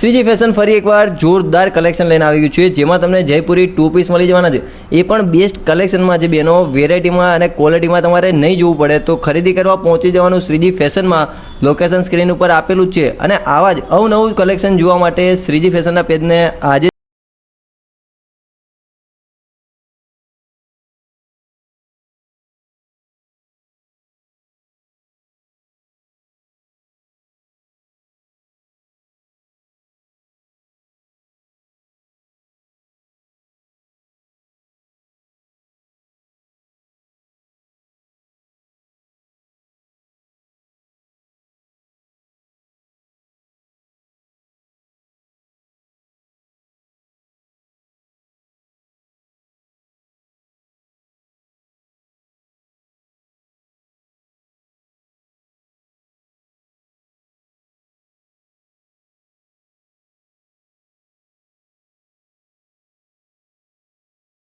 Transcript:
Shriji fashion ફરી એકવાર જોરદાર કલેક્શન લઈને આવી ગયું છે. જેમાં તમને જયપુરી ટુ પીસ મળી જવાના છે. એ પણ બેસ્ટ કલેક્શનમાં છે બેનો. વેરાયટીમાં અને ક્વોલિટીમાં તમારે નહીં જોવું પડે તો ખરીદી કરવા પહોંચી જવાનું શ્રીજી ફેશનમાં લોકેશન સ્ક્રીન ઉપર આપેલું છે. અને આવા જ અવનવું કલેક્શન જોવા માટે શ્રીજી ફેશનના પેજને આજે